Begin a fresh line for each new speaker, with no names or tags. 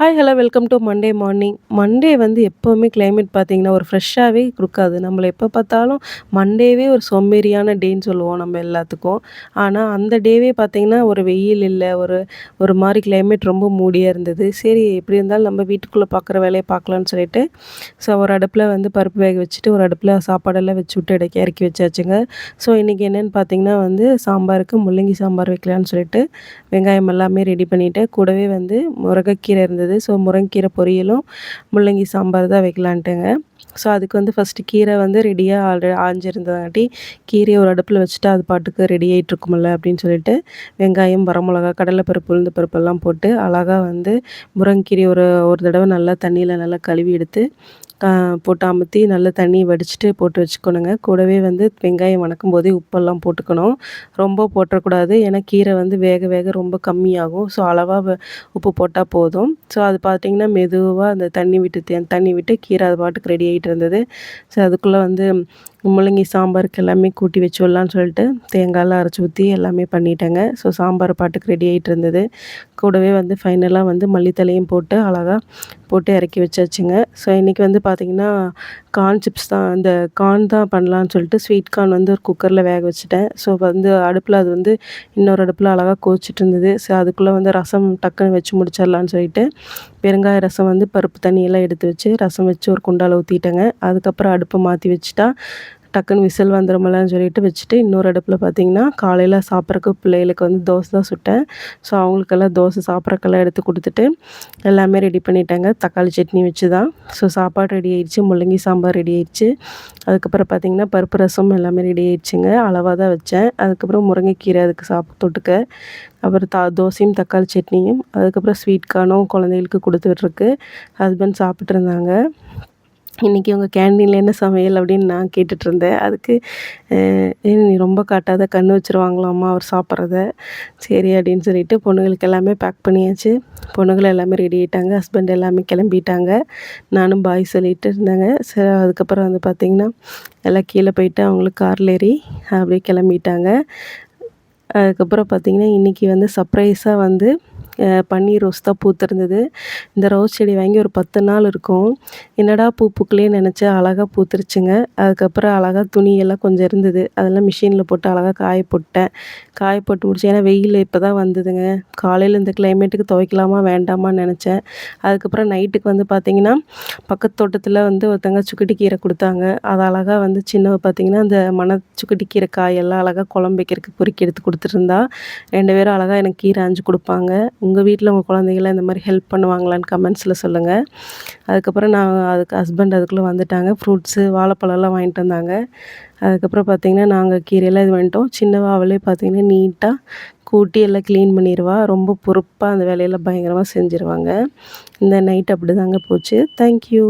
Hi hello welcome to Monday morning Monday வந்து எப்போவுமே climate பார்த்திங்கன்னா ஒரு ஃப்ரெஷ்ஷாகவே கொடுக்காது. நம்மளை எப்போ பார்த்தாலும் மண்டேவே ஒரு சோம்பேறியான டேன்னு சொல்லுவோம் நம்ம எல்லாத்துக்கும். ஆனால் அந்த டேவே பார்த்திங்கன்னா ஒரு வெயில் இல்லை ஒரு ஒரு மாதிரி கிளைமேட் ரொம்ப மூடியாக இருந்தது. சரி எப்படி இருந்தாலும் நம்ம வீட்டுக்குள்ளே பார்க்குற வேலையை பார்க்கலான்னு சொல்லிட்டு ஸோ ஒரு அடுப்பில் வந்து பருப்பு வேக வச்சுட்டு ஒரு அடுப்பில் சாப்பாடெல்லாம் வச்சு விட்டு இடைக்கி இறக்கி வச்சாச்சுங்க. ஸோ இன்றைக்கி என்னென்னு பார்த்திங்கன்னா வந்து சாம்பாருக்கு முள்ளங்கி சாம்பார் வைக்கலான்னு சொல்லிட்டு வெங்காயம் எல்லாமே ரெடி பண்ணிவிட்டு கூடவே வந்து முருங்கைக்கீரை இருந்தது இருந்தது. ஸோ முருங்கீரை பொரியலும் முள்ளங்கி சாம்பார் தான் வைக்கலான்ட்டுங்க. ஸோ அதுக்கு வந்து ஃபஸ்ட்டு கீரை வந்து ரெடியாக ஆல்ரெடி ஆஞ்சிருந்ததாட்டி கீரையை ஒரு அடுப்பில் வச்சுட்டு அது பாட்டுக்கு ரெடி ஆகிட்ருக்குமில்ல அப்படின்னு சொல்லிட்டு வெங்காயம் வரமிளகா கடலைப்பருப்பு உளுந்து பருப்பெல்லாம் போட்டு அழகாக வந்து முருங்கீரை ஒரு ஒரு தடவை நல்லா தண்ணியில் நல்லா கழுவி எடுத்து போட்டு அமுத்தி நல்லா தண்ணி வடிச்சிட்டு போட்டு வச்சுக்கணுங்க. கூடவே வந்து வெங்காயம் வணக்கும் போதே உப்பெல்லாம் போட்டுக்கணும். ரொம்ப போட்டுறக்கூடாது. ஏன்னா கீரை வந்து வேக வேக ரொம்ப கம்மியாகும். ஸோ அளவாக உப்பு போட்டால் போதும். ஸோ அது பார்த்திங்கன்னா மெதுவாக அந்த தண்ணி விட்டு தண்ணி விட்டு கீரை அது பாட்டுக்கு ரெடி ஆகிட்டு இருந்தது. ஸோ அதுக்குள்ளே வந்து முள்ளங்கி சாம்பாருக்கு எல்லாமே கூட்டி வச்சு விட்லான்னு சொல்லிட்டு தேங்காயெலாம் அரைச்சி ஊற்றி எல்லாமே பண்ணிட்டேங்க. ஸோ சாம்பார் பாட்டுக்கு ரெடி ஆகிட்டு இருந்தது. கூடவே வந்து ஃபைனலாக வந்து மல்லித்தலையும் போட்டு அழகாக போட்டு இறக்கி வச்சாச்சுங்க. ஸோ இன்றைக்கி வந்து பார்த்திங்கன்னா கார்ன் சிப்ஸ் தான் அந்த கார்ன் தான் பண்ணலான்னு சொல்லிட்டு ஸ்வீட் கார்ன் வந்து ஒரு குக்கரில் வேக வச்சுட்டேன். ஸோ வந்து அடுப்பில் அது வந்து இன்னொரு அடுப்பில் அழகாக கோச்சிட்டு இருந்தது. ஸோ அதுக்குள்ளே வந்து ரசம் டக்குன்னு வச்சு முடிச்சிடலான்னு சொல்லிட்டு பெருங்காய ரசம் வந்து பருப்பு தண்ணியெல்லாம் எடுத்து வச்சு ரசம் வச்சு ஒரு குண்டால் ஊற்றிட்டேங்க அதுக்கப்புறம் அடுப்பை மாற்றி வச்சுட்டா டக்குன்னு விசில் வந்துடுமலன்னு சொல்லிட்டு வச்சுட்டு இன்னொரு அடுப்பில் பார்த்திங்கன்னா காலையில் சாப்பிட்றக்கு பிள்ளைகளுக்கு வந்து தோசை தான் சுட்டேன். ஸோ அவங்களுக்கெல்லாம் தோசை சாப்பிட்றக்கெல்லாம் எடுத்து கொடுத்துட்டு எல்லாமே ரெடி பண்ணிட்டாங்க. தக்காளி சட்னி வச்சு தான். ஸோ சாப்பாடு ரெடி ஆயிடுச்சு. முள்ளங்கி சாம்பார் ரெடி ஆயிடுச்சு. அதுக்கப்புறம் பார்த்திங்கன்னா பருப்பு ரசம் எல்லாமே ரெடி ஆயிடுச்சுங்க. அளவாக தான் வச்சேன். அதுக்கப்புறம் முருங்கைக்கீரை அதுக்கு சாப்பிட்டு தொட்டுக்க. அப்புறம் தா தோசையும் தக்காளி சட்னியும். அதுக்கப்புறம் ஸ்வீட் கார்னும் குழந்தைகளுக்கு கொடுத்துட்ருக்கு ஹஸ்பண்ட் சாப்பிட்ருந்தாங்க இன்றைக்கி உங்கள் கேண்டீனில் என்ன சமையல் அப்படின்னு நான் கேட்டுட்ருந்தேன் அதுக்கு ஏன் நீ ரொம்ப காட்டாத கண் வச்சுருவாங்களாம்மா அவர் சாப்பிட்றத? சரி அப்படின்னு சொல்லிட்டு பொண்ணுங்களுக்கு எல்லாமே பேக் பண்ணியாச்சு. பொண்ணுகள் எல்லாமே ரெடி ஆகிட்டாங்க ஹஸ்பண்ட் எல்லாமே கிளம்பிட்டாங்க. நானும் பாய் சொல்லிட்டு இருந்தேங்க. சரி அதுக்கப்புறம் வந்து பார்த்திங்கன்னா எல்லாம் கீழே போயிட்டு அவங்களுக்கு காரில் ஏறி அப்படியே கிளம்பிட்டாங்க. அதுக்கப்புறம் பார்த்திங்கன்னா இன்றைக்கி வந்து சர்ப்ரைஸாக வந்து பன்னீர் ரோஸ் தான் பூத்திருந்தது இந்த ரோஸ் செடி வாங்கி ஒரு பத்து நாள் இருக்கும். என்னடா பூ பூக்கலையே நினச்சேன் அழகாக பூத்துருச்சுங்க அதுக்கப்புறம் அழகாக துணியெல்லாம் கொஞ்சம் இருந்தது. அதெல்லாம் மிஷினில் போட்டு அழகாக காய போட்டேன். காய போட்டு முடிச்சு ஏன்னா வெயில் இப்போ தான் வந்ததுங்க. காலையில் இந்த கிளைமேட்டுக்கு துவைக்கலாமா வேண்டாமான்னு நினச்சேன். அதுக்கப்புறம் நைட்டுக்கு வந்து பார்த்திங்கன்னா பக்கத்து தோட்டத்தில் வந்து ஒருத்தங்க சுக்கிட்டி கீரை கொடுத்தாங்க. அது அழகாக வந்து சின்ன பார்த்திங்கன்னா அந்த மன சுக்கட்டி கீரை காயெல்லாம் அழகாக குழம்பு வைக்கிறதுக்கு பொறுக்கி எடுத்து கொடுத்துருந்தா ரெண்டு பேரும் அழகாக எனக்கு கீரை அஞ்சு கொடுப்பாங்க. உங்கள் வீட்டில் உங்கள் குழந்தைங்களாம் இந்த மாதிரி ஹெல்ப் பண்ணுவாங்களான்னு கமெண்ட்ஸில் சொல்லுங்கள் அதுக்கப்புறம் நான் அதுக்கு ஹஸ்பண்ட் அதுக்குள்ளே வந்துட்டாங்க. ஃப்ரூட்ஸு வாழைப்பழம்லாம் வாங்கிட்டு வந்தாங்க. அதுக்கப்புறம் பார்த்திங்கன்னா நாங்கள் கீரையெல்லாம் இது பண்ணிட்டோம். சின்னவா அவளே பார்த்திங்கன்னா நீட்டாக கூட்டி எல்லாம் க்ளீன் பண்ணிடுவா ரொம்ப பொறுப்பாக அந்த வேலையெல்லாம் பயங்கரமாக செஞ்சுருவாங்க. இந்த நைட் அப்படி தாங்க போச்சு தேங்க்யூ